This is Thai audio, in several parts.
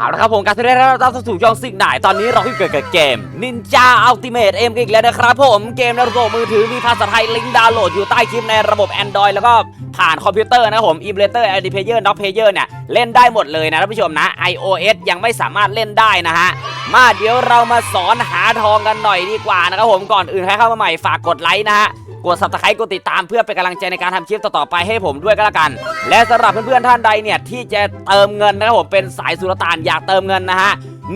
เอาละครับผมการแสดงเราต้องสู่ช่องสิ่งไหนตอนนี้เราที่เกิดกับเกม Ninja Ultimate M อีกแล้วนะครับผมเกมในระบบมือถือมีภาษาไทยลิงก์ดาวน์โหลดอยู่ใต้คลิปในระบบ Android แล้วก็ผ่านคอมพิวเตอร์นะครับผม Emulator ID Player Dock Player เนี่ยเล่นได้หมดเลยนะท่านผู้ชมนะ iOS ยังไม่สามารถเล่นได้นะฮะมาเดี๋ยวเรามาสอนหาทองกันหน่อยดีกว่านะครับผมก่อนอื่นใครเข้ามาใหม่ฝากกดไลค์นะฮะ กด subscribe กดติดตามเพื่อเป็นกำลังใจในการทำคลิปต่อๆไปให้ผมด้วยก็แล้วกัน และสำหรับเพื่อนๆท่านใดเนี่ยที่จะเติมเงินนะครับผมเป็นสายสุลต่านอยากเติมเงินนะฮะ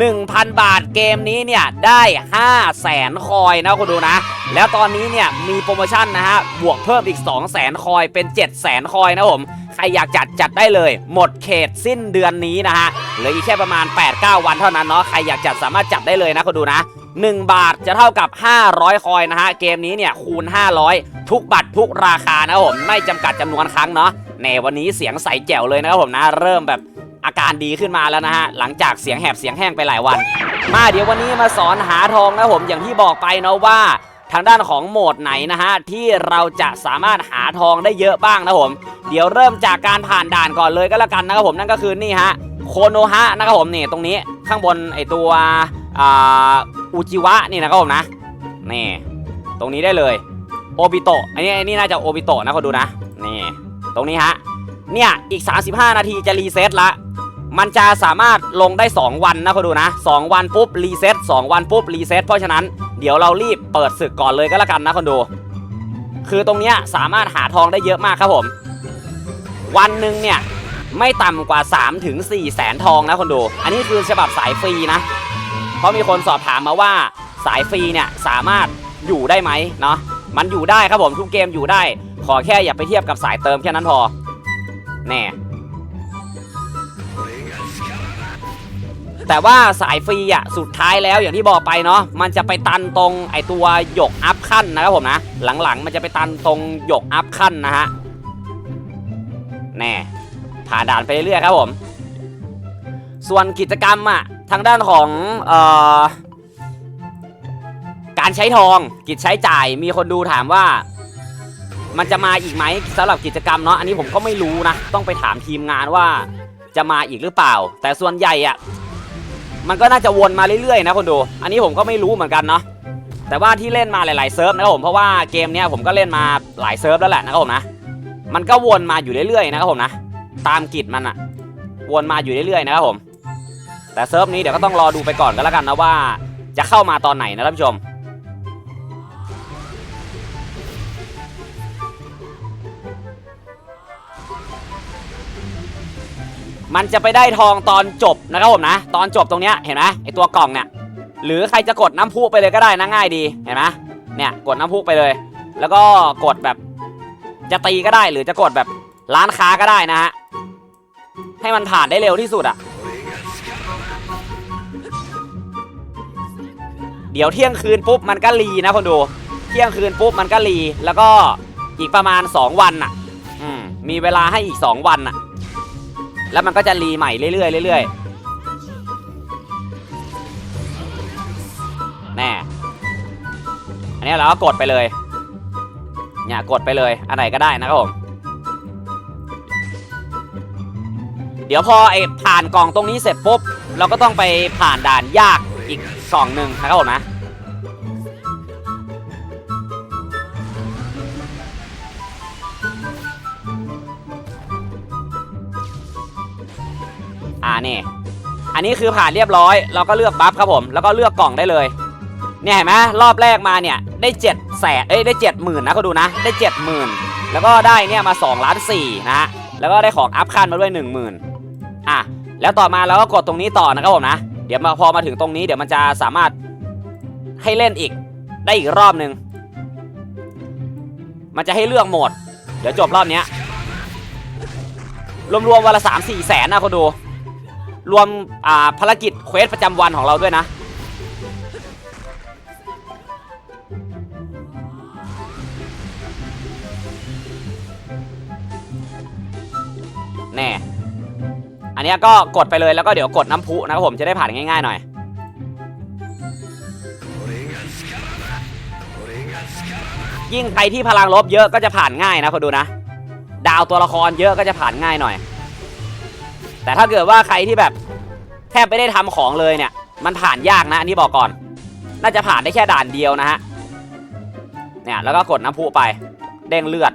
1,000 บาทเกมนี้เนี่ยได้5 0 0แสนคอยนะคุณดูนะ แล้วตอนนี้เนี่ยมีโปรโมชั่นนะฮะบวกเพิ่มอีก 2 0 0แสนคอยเป็น 7 0 0แสนคอยนะผมใครอยากจัดจัดได้เลย หมดเขตสิ้นเดือนนี้นะฮะเหลืออีกแค่ประมาณ 8-9 วันเท่านั้นเนาะใครอยากจัดสามารถจัดได้เลยนะคุณดูนะ 1 บาทจะเท่ากับ 500 คอยนะฮะ เกมนี้เนี่ยคูณ 500 ทุกบัตรทุกราคานะผมไม่จำกัดจำนวนครั้งเนาะในวันนี้เสียงใสแจ๋วเลยนะครับผมนะ เริ่มแบบอาการดีขึ้นมาแล้วนะฮะ หลังจากเสียงแหบเสียงแห้งไปหลายวัน มาเดี๋ยววันนี้มาสอนหาทองนะผมอย่างที่บอกไปเนาะว่าทางด้านของโหมดไหนนะฮะ ที่เราจะสามารถหาทองได้เยอะบ้างนะผม เดี๋ยวเริ่มจากการผ่านด่านก่อนเลยก็แล้วกันนะครับผมนั่นก็คือนี่ฮะโคโนฮะนะครับผมนี่ตรงนี้ข้างบนไอตัว อุจิวะนี่นะครับผมนะนี่ตรงนี้ได้เลยโอบิโตะอันนี้อันนี้น่าจะโอบิโตะนะคนดูนะนี่ตรงนี้ฮะเนี่ยอีก 35 นาทีจะรีเซ็ตละมันจะสามารถลงได้ 2 วันนะคุณดูนะ 2 วันปุ๊บรีเซ็ต2วันปุ๊บรีเซ็ตเพราะฉะนั้นเดี๋ยวเรารีบเปิดศึกก่อนเลยก็แล้วกันนะคนดู คือตรงเนี้ยสามารถหาทองได้เยอะมากครับผม วันหนึ่งเนี่ยไม่ต่ำกว่า3ถึง4แสนทองนะคนดู อันนี้คือฉบับสายฟรีนะ ราะมีคนสอบถามมาว่าสายฟรีเนี่ยสามารถอยู่ได้ไหมเนาะมันอยู่ได้ครับผมทุกเกมอยู่ได้ ขอแค่อย่าไปเทียบกับสายเติมแค่นั้นพอแน่แต่ว่าสายฟรีอะสุดท้ายแล้วอย่างที่บอกไปเนาะมันจะไปตันตรงไอตัวหยกอัพขั้นนะครับผมนะ หลังๆ มันจะไปตันตรงหยกอัพขั้นนะฮะแน่ผ่านด่านไปเรื่อยๆครับผม ส่วนกิจกรรมอะ ทางด้านของเอ่อการใช้ทองกิจใช้จ่ายมีคนดูถามว่า มันจะมาอีกไหมสำหรับกิจกรรมเนาะอันนี้ผมก็ไม่รู้นะ ต้องไปถามทีมงานว่าจะมาอีกหรือเปล่า แต่ส่วนใหญ่อะมันก็น่าจะวนมาเรื่อยๆนะคนดู อันนี้ผมก็ไม่รู้เหมือนกันเนาะแต่ว่าที่เล่นมาหลายๆเซิร์ฟนะครับผมเพราะว่าเกมเนี้ยผมก็เล่นมาหลายเซิร์ฟแล้วแหละนะครับผมนะมันก็วนมาอยู่เรื่อยๆนะครับผมนะตามกิจมันอะวนมาอยู่เรื่อยๆนะครับผม แต่เซิร์ฟนี้เดี๋ยวก็ต้องรอดูไปก่อนก็แล้วกันนะว่า จะเข้ามาตอนไหนนะท่านผู้ชม มันจะไปได้ทองตอนจบนะครับผมนะ ตอนจบตรงเนี้ยเห็นไหมไอตัวกล่องเนี่ยหรือใครจะกดน้ำพุไปเลยก็ได้นะง่ายดีเห็นไหมเนี่ยกดน้ำพุไปเลย แล้วก็กดแบบจะตีก็ได้หรือจะกดแบบร้านค้าก็ได้นะฮะให้มันผ่านได้เร็วที่สุดอะ เดี๋ยวเที่ยงคืนปุ๊บมันก็รีนะคนดู เที่ยงคืนปุ๊บมันก็รีแล้วก็อีกประมาณ 2 วันอะมีเวลาให้อีก 2 วันอะแล้วมันก็จะรีใหม่เรื่อยๆเรื่อยๆแน่อันนี้เราก็กดไปเลยเนี่ยกดไปเลยอันไหนก็ได้นะครับผมเดี๋ยวพอไอ้ผ่านกล่องตรงนี้เสร็จปุ๊บเราก็ต้องไปผ่านด่านยาก อีกกล่องหนึ่งนะครับผมนะอ่านี่อันนี้คือผ่านเรียบร้อย เราก็เลือกบัฟครับผม แล้วก็เลือกกล่องได้เลย เนี่ยเห็นไหมรอบแรกมาเนี่ยได้7จ็ดแสนเอ้ยได้เจ็ดหมื่นนะก็ดูนะ ได้เจ็ดหมื่นแล้วก็ได้เนี่ยมา2ล้านสี่นะฮะแล้วก็ได้ของอัพคันมาด้วย1 0,000อะแล้วต่อมาเราก็กดตรงนี้ต่อนะครับผมนะ เดี๋ยวมาพอมาถึงตรงนี้เดี๋ยวมันจะสามารถให้เล่นอีกได้อีกรอบหนึ่งมันจะให้เลือกโหมด เดี๋ยวจบรอบนี้รวมๆวันละสามสี่แสนนะคนดู รวมภารกิจเควสประจำวันของเราด้วยนะแน่ อันนี้ก็กดไปเลยแล้วก็เดี๋ยวกดน้ำพุนะครับผมจะได้ผ่านง่ายๆหน่อยยิ่งใครที่พลังลบเยอะก็จะผ่านง่ายนะคนดูนะ ดาวตัวละครเยอะก็จะผ่านง่ายหน่อย แต่ถ้าเกิดว่าใครที่แบบแทบไม่ได้ทำของเลยเนี่ย มันผ่านยากนะอันนี้บอกก่อน น่าจะผ่านได้แค่ด่านเดียวนะฮะเนี่ยแล้วก็กดน้ำพุไปเด้งเลือด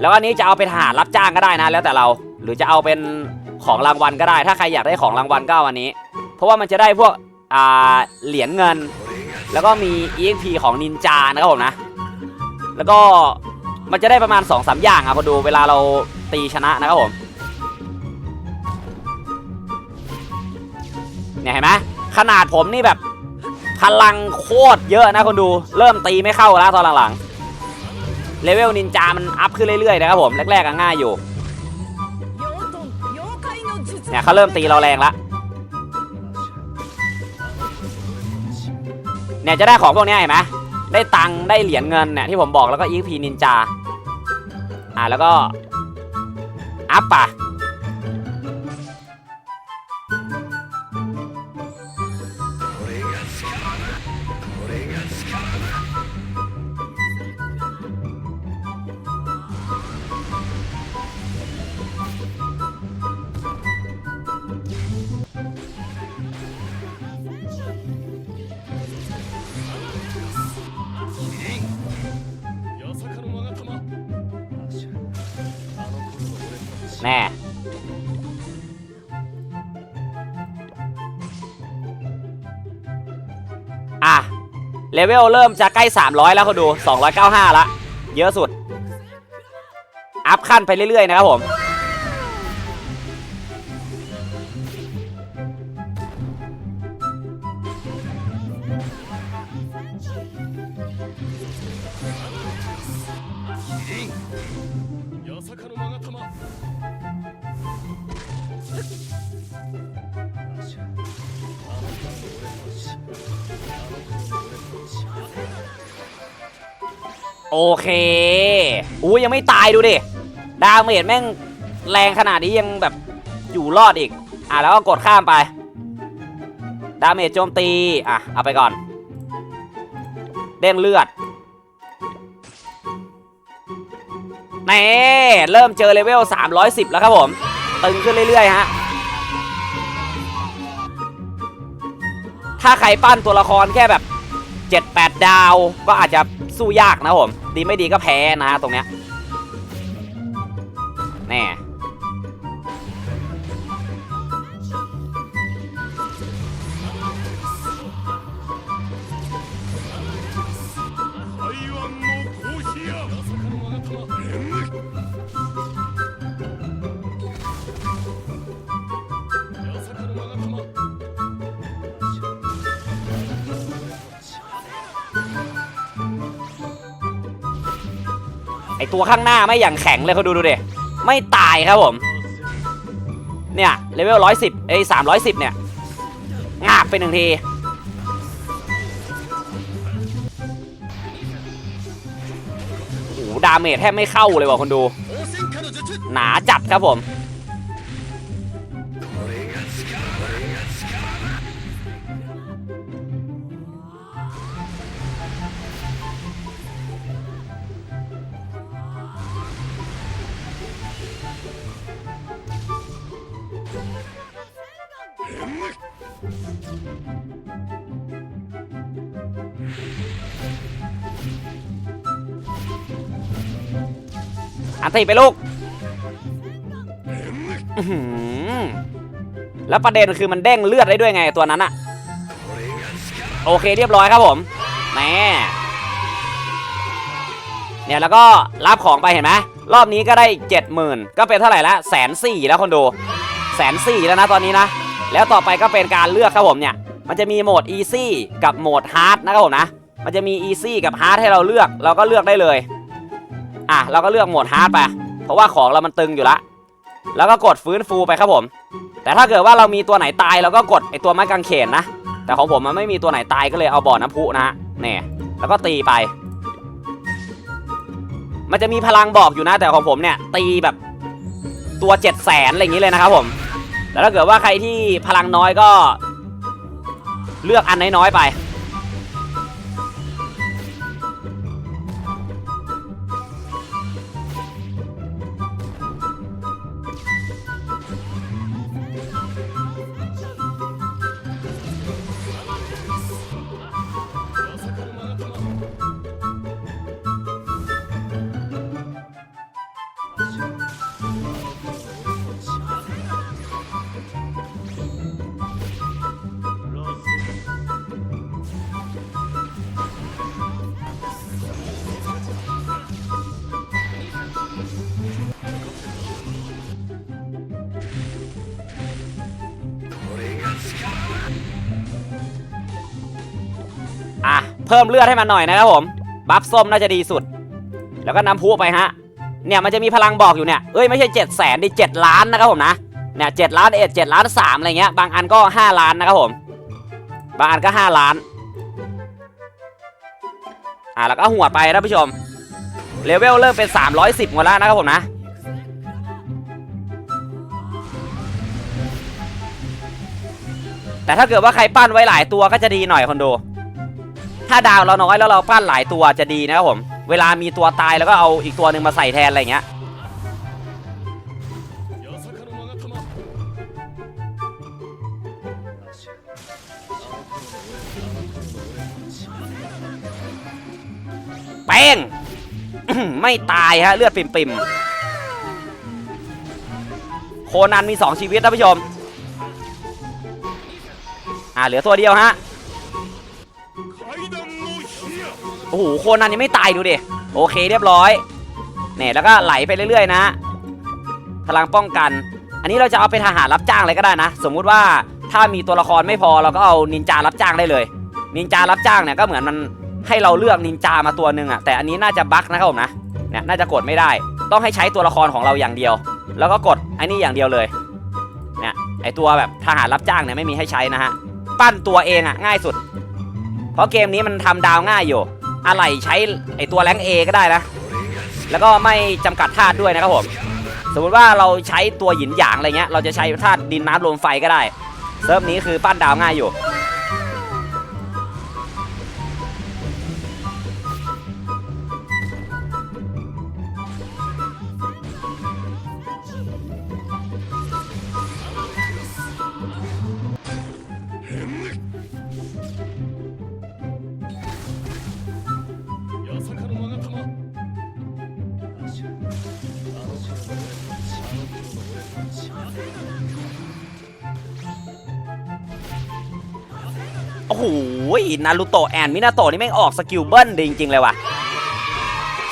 แล้วอันนี้จะเอาเป็นทหารรับจ้างก็ได้นะ แล้วแต่เราหรือจะเอาเป็น ของรางวัลก็ได้ ถ้าใครอยากได้ของรางวัลก็วันนี้ เพราะว่ามันจะได้พวกอ่าเหรียญเงิน แล้วก็มี EXP ของนินจานะครับผมนะ แล้วก็มันจะได้ประมาณ2อสอย่างอะพอดูเวลาเราตีชนะนะครับผมเนี่ยเห็นไหมขนาดผมนี่แบบพลังโคตรเยอะนะคนดูเริ่มตีไม่เข้าแล้วตอนหลังๆเลเวลนินจามันอัพขึ้นเรื่อยๆนะครับผมแรกๆก็ง่ายอยู่ เนี่ยเขาเริ่มตีเราแรงละเนี่ยจะได้ของพวกนี้เห็นไหมได้ตังค์ได้เหรียญเงินเนี่ยที่ผมบอกแล้วก็อีพีนินจาอ่าแล้วก็อัพป่ะ แน่อะเลเวลเริ่มจะใกล้ 300 แล้วเขาดู 295 ละ เยอะสุด อัพขั้นไปเรื่อย ๆ นะครับผม โอเคอู้ยังไม่ตายดูดิ ดาเมจแม่งแรงขนาดนี้ยังแบบอยู่รอดอีก อะแล้วก็กดข้ามไป ดาเมจโจมตี อะ เอาไปก่อน เด้งเลือดแน่เริ่มเจอเลเวล 310 แล้วครับผม ตึงขึ้นเรื่อยๆฮะ ถ้าใครปั้นตัวละครแค่แบบ7-8 ดาว ก็อาจจะสู้ยากนะผม ดีไม่ดีก็แพ้นะตรงเนี้ยแน่ ตัวข้างหน้าไม่อย่างแข็งเลยเขาดูดูดิไม่ตายครับผม เนี่ยเลเวลร้อยสิบไอ้สามร้อยสิบเนี่ยงาบไปหนึ่งทีโอ้ดาเมจแทบไม่เข้าเลยว่ะคนดู หนาจัดครับผม ตีไปลูกแล้วประเด็นคือมันเด้งเลือดได้ด้วยไงตัวนั้นอะโอเคเรียบร้อยครับผมแหมเนี่ยแล้วก็รับของไปเห็นไหมรอบนี้ก็ได้อีกเจ็ดหมื่นก็เป็นเท่าไหร่ละแสนสี่แล้วคนดูแสนสี่แล้วนะตอนนี้นะ แล้วต่อไปก็เป็นการเลือกครับผมเนี่ย มันจะมีโหมด easy กับโหมด hard นะครับผมนะ มันจะมี easy กับ hard ให้เราเลือกเราก็เลือกได้เลย อะเราก็เลือกโหมด hard ไป เพราะว่าของเรามันตึงอยู่ละ แล้วก็กดฟื้นฟูไปครับผม แต่ถ้าเกิดว่าเรามีตัวไหนตายเราก็กดไอตัวไม้กางเขนนะ แต่ของผมมันไม่มีตัวไหนตายก็เลยเอาบ่อน้ำพุนะเนี่ยแล้วก็ตีไป มันจะมีพลังบอกอยู่นะ แต่ของผมเนี่ย ตีแบบตัว7 0 0แสนอะไรอย่างนี้เลยนะครับผม แต่ถ้าเกิดว่าใครที่พลังน้อยก็ เลือกอันน้อยๆไป เพิ่มเลือดให้มันหน่อยนะครับผมบัฟส้มน่าจะดีสุด แล้วก็น้ำพุไปฮะเนี่ยมันจะมีพลังบอกอยู่เนี่ยเอ้ยไม่ใช่เจ็ดแสนดิเจ็ดล้านนะครับผมนะเนี่ยเจ็ดล้านเอ็ดเจ็ดล้านสามอะไรเงี้ยบางอันก็ห้าล้านนะครับผม บางอันก็ห้าล้านอ่าแล้วก็หัวไปท่านผู้ชมเลเวลเริ่มเป็น 310หมดแล้วนะครับผมนะแต่ถ้าเกิดว่าใครปั้นไว้หลายตัวก็จะดีหน่อยคนโด ถ้าดาวเราน้อยแล้วเราปั้นหลายตัวจะดีนะครับผม เวลามีตัวตายแล้วก็เอาอีกตัวหนึ่งมาใส่แทนอะไรเงี้ยแป้งไม่ตายฮะเลือดปิ่มๆ โคนันมีสองชีวิตนะผู้ชม อ่าเหลือตัวเดียวฮะ โอ้โหโคนันยังไม่ตายดูดิโอเคเรียบร้อยเนี่ยแล้วก็ไหลไปเรื่อย ๆ นะ พลังป้องกัน อันนี้เราจะเอาเป็นทหารรับจ้างเลยก็ได้นะ สมมุติว่าถ้ามีตัวละครไม่พอเราก็เอานินจารับจ้างได้เลย นินจารับจ้างเนี่ยก็เหมือนมันให้เราเลือกนินจามาตัวหนึ่งอะแต่อันนี้น่าจะบั๊กนะครับผมนะเนี่ยน่าจะกดไม่ได้ ต้องให้ใช้ตัวละครของเราอย่างเดียว แล้วก็กดไอ้นี่อย่างเดียวเลยเนี่ยไอตัวแบบทหารรับจ้างเนี่ยไม่มีให้ใช้นะฮะปั้นตัวเองอะง่ายสุด เพราะเกมนี้มันทำดาวง่ายอยู่ อะไรใช้ไอตัวแรง A ก็ได้นะ แล้วก็ไม่จำกัดธาตุด้วยนะครับผม สมมติว่าเราใช้ตัวหยินหยางอะไรเงี้ย เราจะใช้ธาตุดินน้ำลมไฟก็ได้ เซิร์ฟนี้คือปั้นดาวง่ายอยู่ โอ้โหนารูโตะแอนมินาโตะนี่แม่งออกสกิลเบิ้ลดีจริงๆเลยว่ะ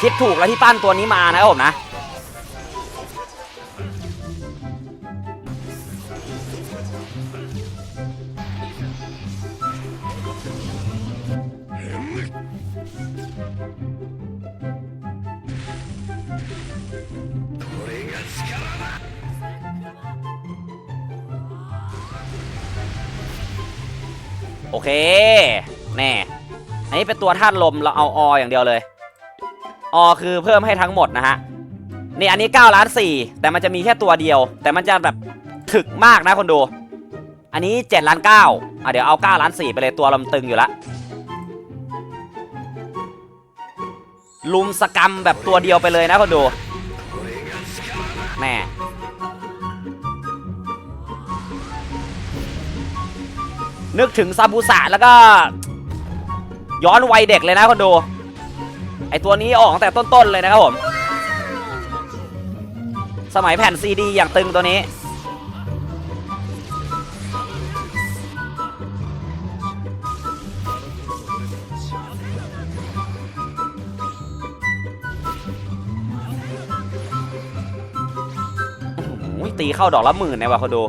คิดถูกแล้วที่ปั้นตัวนี้มานะครับผมนะ อเค แน่ อันนี้เป็นตัวธาตุลมเราเอาออย่างเดียวเลย อคือเพิ่มให้ทั้งหมดนะฮะ นี่อันนี้9ล้าน4แต่มันจะมีแค่ตัวเดียว แต่มันจะแบบถึกมากนะคนดู อันนี้7ล้าน9อะเดี๋ยวเอา9ล้าน4ไปเลยตัวลำตึงอยู่ละ ลุมสกรรมแบบตัวเดียวไปเลยนะคนดู แน่ นึกถึงซาบูสะแล้วก็ ย้อนวัยเด็กเลยนะคนดู ไอตัวนี้ออกตั้งแต่ต้นๆเลยนะครับผม สมัยแผ่นซีดีอย่างตึงตัวนี้โอ้โหตีเข้าดอกละหมื่นเนี่ยว่ะคนดู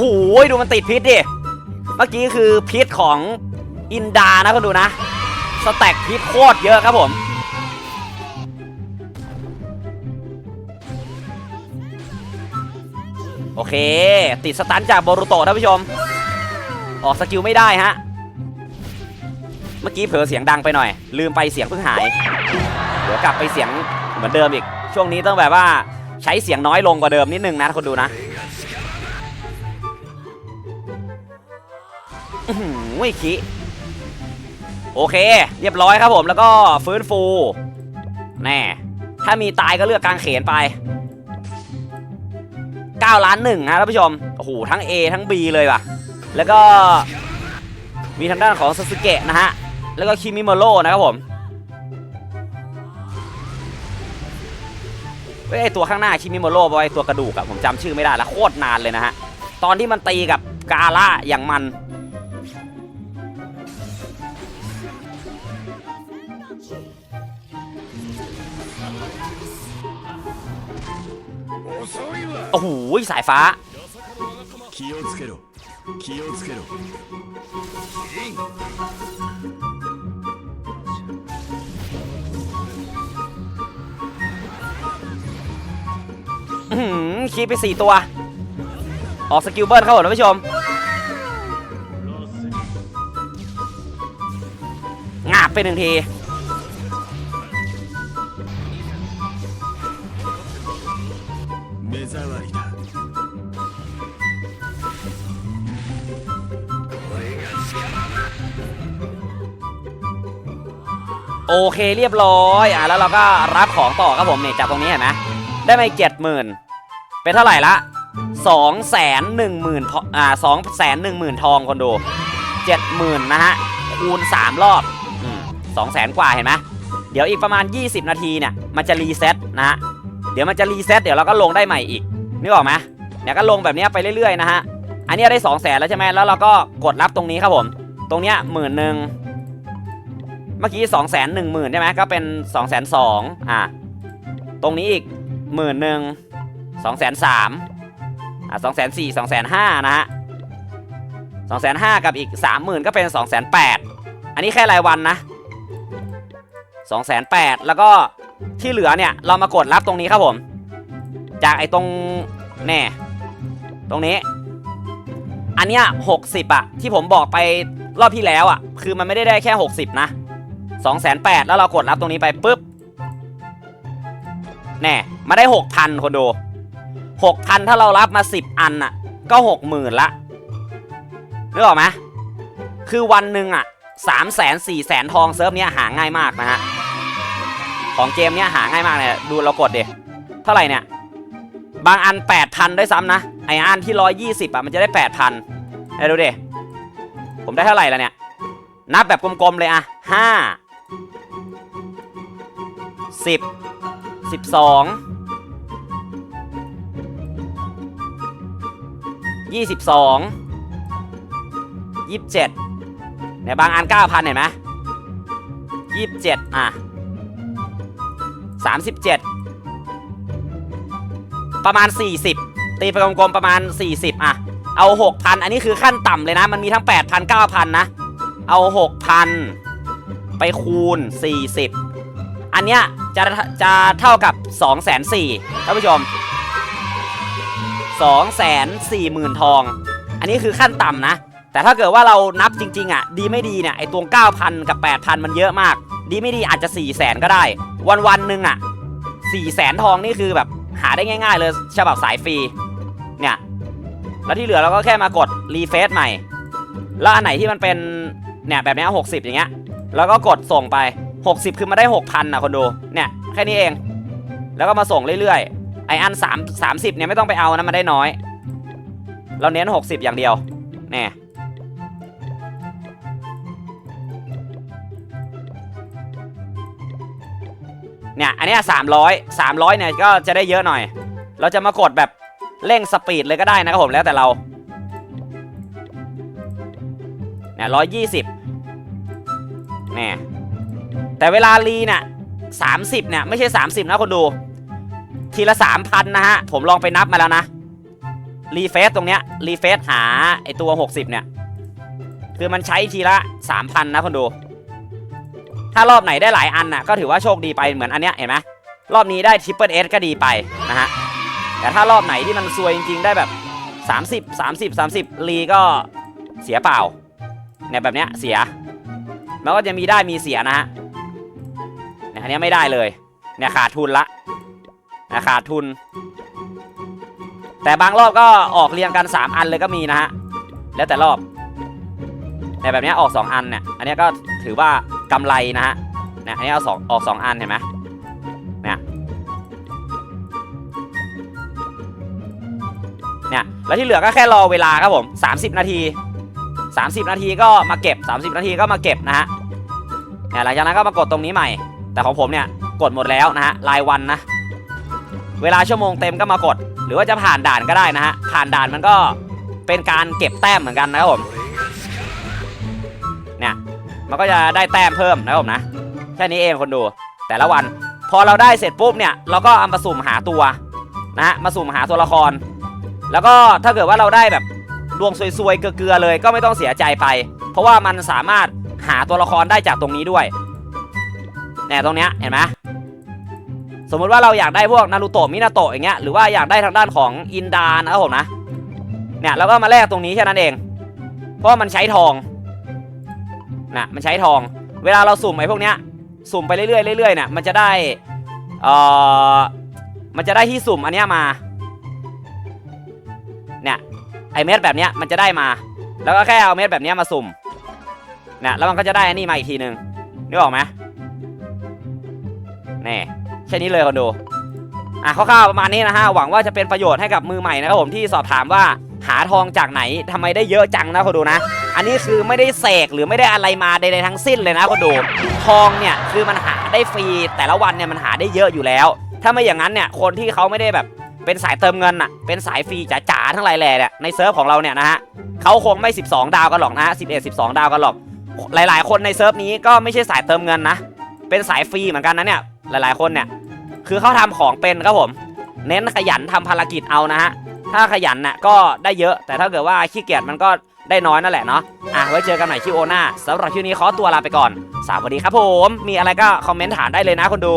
โอ้โหดูมันติดพิษดิ เมื่อกี้คือพิษของอินดานะคุณดูนะ สแต็กพิษโคตรเยอะครับผมโอเค ติดสตันจากโบรุโตะท่านผู้ชม ออกสกิลไม่ได้ฮะ เมื่อกี้เผลอเสียงดังไปหน่อย ลืมไปเสียงเพิ่งหาย เดี๋ยวกลับไปเสียงเหมือนเดิมอีก ช่วงนี้ต้องแบบว่าใช้เสียงน้อยลงกว่าเดิมนิดนึงนะคนดูนะ อื้อหือคิโอเค เรียบร้อยครับผมแล้วก็ฟื้นฟู แน่ ถ้ามีตายก็เลือกกางเขนไป 9 ล้านหนึ่งนะท่านผู้ชม โอ้โห ทั้ง A ทั้ง B เลยว่ะ แล้วก็มีทางด้านของซาสึเกะนะฮะ แล้วก็คิมิโมโร่นะครับผมเฮ้ยตัวข้างหน้าคิมิโมโร่บอยตัวกระดูกอะผมจำชื่อไม่ได้แล้วโคตรนานเลยนะฮะ ตอนที่มันตีกับกาล่าอย่างมัน โอ้โหสายฟ้าคีไปสี่ตัว ออกสกิลเบิร์ดเข้าหมดแล้วผู้ชมงาบไปหนึ่งที โอเคเรียบร้อยอะแล้วเราก็รับของต่อครับผมเนี่ยจากตรงนี้เห็นไหมได้มาเจ็ดหมื่นเป็นเท่าไหร่ละสองแสนหนึ่งหมื่นอ่าสองแสนหนึ่งหมื่นทองคนดูเจ็ดหมื่นนะฮะคูณสามรอบสองแสนกว่าเห็นไหมเดี๋ยวอีกประมาณ 20 นาทีเนี่ยมันจะรีเซ็ตนะฮะเดี๋ยวมันจะรีเซ็ตเดี๋ยวเราก็ลงได้ใหม่อีกนึกออกไหมเนี่ยก็ลงแบบนี้ไปเรื่อยๆนะฮะอันนี้ได้2 0 0แสนแล้วใช่ไหมแล้วเราก็กดรับตรงนี้ครับผม ตรงเนี้ยหมื่นหนึ่ง เมื่อกี้2 1 0 0 0 0หมื่นใช่ไหมก็เป็น 2 2 0 0 0อะตรงนี้อีกหมื่นหนึ่งสองแสนสามอะสองแสนสี่สองแสนห้านะฮะสองแสนห้ากับอีกสามหมื่นก็เป็นสองแสนแปดอันนี้แค่รายวันนะสองแสนแปดแล้วก็ที่เหลือเนี่ยเรามากดรับตรงนี้ครับผม จากไอ้ตรงแน่ตรงนี้ อันเนี้ยหกสิบอะที่ผมบอกไปรอบที่แล้วอะคือมันไม่ได้ได้แค่60นะ 2องแสนแปดแล้วเรากดรับตรงนี้ไปปุ๊บแน่มาได้ 6,000 คนดู 6,000 ถ้าเรารับมา 10 อันอะก็ 60,000 ละนึกออกไหมคือวันหนึ่งอะสามแสนสี่แสนทองเซิร์ฟเนี้ยหาง่ายมากนะฮะ ของเกมเนี้ยหาง่ายมากเลยดูเรากดดิเท่าไหร่เนี่ย บางอัน 8,000 ด้วยซ้ำนะ ไออันที่ 120 อะ มันจะได้ 8,000ให้ดูดิผมได้เท่าไหร่ล้วเนี่ย นับแบบกลมๆเลยอะห้าสิบสิบสองยี่สิบสองยี่สิบเจ็ดเนี่ยบางอันเก้าพันเห็นไหมยี่สิบเจ็ดอะสามสิบเจ็ดประมาณ 40 ตีไปกลมๆประมาณ 40 อะ เอา 6,000 อันนี้คือขั้นต่ำเลยนะ มันมีทั้ง 8,000 9,000 นะ เอา 6,000 ไปคูณ 40 อันเนี้ยจะจะเท่ากับ 2 4 0 0 0 0ท่านผู้ชม 2 4 0 0 0 0 ทอง อันนี้คือขั้นต่ำนะ แต่ถ้าเกิดว่าเรานับจริง ๆ อะ ดีไม่ดีเนี่ยไอตัว9,000 กับ 8,000 มันเยอะมาก ดีไม่ดีอาจจะ 4 0 0 0 0 0ก็ได้ วันวันๆหนึ่งอะ 4 0 0 0 0 0ทองนี่คือแบบหาได้ง่าย ๆ เลยฉบับสายฟรีเนี่ยแล้วที่เหลือเราก็แค่มากดรีเฟซใหม่ แล้วอันไหนที่มันเป็นเนี่ยแบบนี้หกสิบอย่างเงี้ย แล้วก็กดส่งไป 60 คือมาได้ 6,000นะคนดู เนี่ย แค่นี้เอง แล้วก็มาส่งเรื่อยๆ ไออัน3 30 เนี่ยไม่ต้องไปเอานะมันได้น้อย เราเน้น 60 อย่างเดียว เนี่ยเนี่ยอันนี้ย300 300เนี่ยก็จะได้เยอะหน่อย เราจะมากดแบบเร่งสปีดเลยก็ได้นะครับผมแล้วแต่เราเนี่ยร้อยยี่สิบเนี่ย แต่เวลารีเนี่ยสามสิบเนี่ยไม่ใช่สามสิบนะคนดู ทีละสามพันนะฮะ ผมลองไปนับมาแล้วนะ รีเฟซตรงเนี้ย รีเฟซหาไอตัวหกสิบเนี่ย คือมันใช้ทีละสามพันนะคนดู ถ้ารอบไหนได้หลายอันน่ะก็ถือว่าโชคดีไปเหมือนอันเนี้ยเห็นไหมรอบนี้ได้ทริปเปิลเอสก็ดีไปนะฮะ แต่ถ้ารอบไหนที่มันซวยจริงๆได้แบบ 30 30 30รีก็เสียเปล่าเนี่ยแบบเนี้ยเสียแมันก็จะมีได้มีเสียนะฮะ อันนี้ไม่ได้เลย เนี่ยขาดทุนละนี่ยขาดทุน แต่บางรอบก็ออกเรียงกัน 3 อันเลยก็มีนะฮะ แล้วแต่รอบเนี่แบบนี้ออก 2 อันเนี่ย อันนี้ก็ถือว่ากำไรนะฮะ เนี่ย อันนี้เอาสองออก 2 อันเห็นไหมเนี่ย เนี่ย แล้วที่เหลือก็แค่รอเวลาครับผม 30 นาที 30 นาทีก็มาเก็บ 30 นาทีก็มาเก็บนะฮะ เนี่ย หลังจากนั้นก็มากดตรงนี้ใหม่ แต่ของผมเนี่ยกดหมดแล้วนะฮะรายวันนะ เวลาชั่วโมงเต็มก็มากด หรือว่าจะผ่านด่านก็ได้นะฮะผ่านด่านมันก็เป็นการเก็บแต้มเหมือนกันนะครับผมเนี่ยมันก็จะได้แต้มเพิ่มนะครับผมนะแค่นี้เองคนดูแต่ละวัน พอเราได้เสร็จปุ๊บเนี่ยเราก็เอามาสุ่มหาตัวนะฮะมาสุ่มหาตัวละคร แล้วก็ถ้าเกิดว่าเราได้แบบดวงซวยๆเกลือๆเลย ก็ไม่ต้องเสียใจไป เพราะว่ามันสามารถหาตัวละครได้จากตรงนี้ด้วย เนี่ยตรงเนี้ยเห็นไหมสมมติว่าเราอยากได้พวกนารูโตะมินาโตะอย่างเงี้ยหรือว่าอยากได้ทางด้านของอินดานะครับผมนะเนี่ยแล้วก็มาแลกตรงนี้แค่นั้นเอง เพราะมันใช้ทองนะมันใช้ทอง เวลาเราสุ่มไอ้พวกเนี้ยสุ่มไปเรื่อยๆเรื่อยๆเนี่ยมันจะได้เอ่อมันจะได้ที่สุ่มอันเนี้ยมาเนี่ยไอเม็ดแบบเนี้ยมันจะได้มา แล้วก็แค่เอาเม็ดแบบเนี้ยมาสุ่มเนี่ยแล้วมันก็จะได้อันนี้มาอีกทีหนึ่งนึกออกไหม นี่แค่นี้เลยคนดูอะคร่าวๆประมาณนี้นะฮะหวังว่าจะเป็นประโยชน์ให้กับมือใหม่นะครับผมที่สอบถามว่าหาทองจากไหนทำไมได้เยอะจังนะคนดูนะ อันนี้คือไม่ได้เสกหรือไม่ได้อะไรมาใดๆทั้งสิ้นเลยนะคนดูทองเนี่ยคือมันหาได้ฟรีแต่ละวันเนี่ยมันหาได้เยอะอยู่แล้ว ถ้าไม่อย่างนั้นเนี่ยคนที่เขาไม่ได้แบบเป็นสายเติมเงินอะเป็นสายฟรีจ๋าๆทั้งหลายแหล่เนี่ยในเซิร์ฟของเราเนี่ยนะฮะเขาคงไม่ 12 ดาวกันหรอกนะฮะ11 12 ดาวกันหรอก หลาย ๆ คนในเซิร์ฟนี้ก็ไม่ใช่สายเติมเงินนะเป็นสายฟรีเหมือนกันนะเนี่ย หลายๆคนเนี่ย คือเขาทำของเป็นครับผม เน้นขยันทำภารกิจเอานะฮะ ถ้าขยันน่ะก็ได้เยอะ แต่ถ้าเกิดว่าขี้เกียจมันก็ได้น้อยนั่นแหละเนาะ อะไว้เจอกันใหม่ที่โอนาสำหรับคลิปนี้ขอตัวลาไปก่อน สวัสดีครับผม มีอะไรก็คอมเมนต์ถามได้เลยนะคนดู